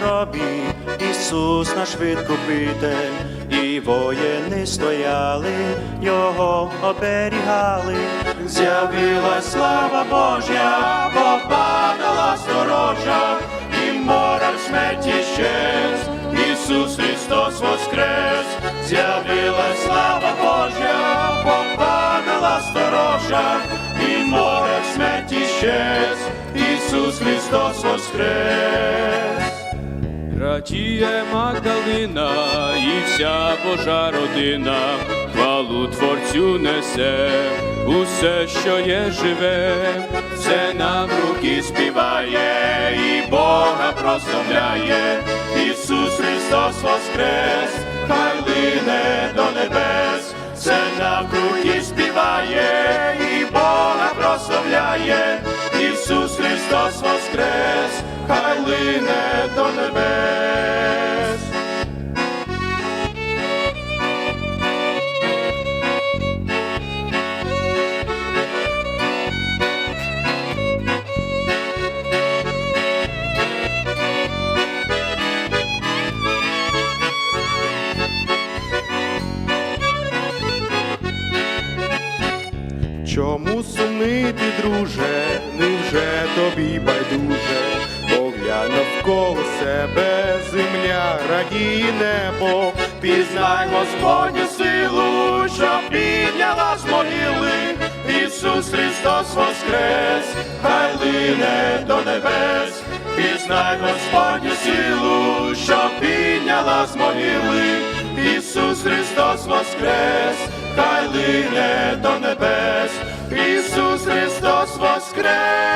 гробі, Ісус наш відкупитель, і воїни стояли, його оберігали, з'явилась слава Божя, попадала сторожа, і мораль смерті щез, Ісус Христос воскрес, з'явилась слава Божа, попадала сторожа, і море смерті щез, Ісус Христос воскрес. Радіє Магдалина і вся Божа родина, хвалу Творцю несе, усе, що є живе, Все нам руки співає і Бога прославляє. Ісус Христос воскрес, хай лине до небес, все нам руки співає Чому сумнити, друже, невже тобі байдуже? Поглянь навколо себе, земля радіє небо, Пізнай Господню силу, що підняла з могили, Ісус Христос воскрес, хай лине до небес, пізнай Господню силу, що підняла з могили, Ісус Христос воскрес, Христос воскрес!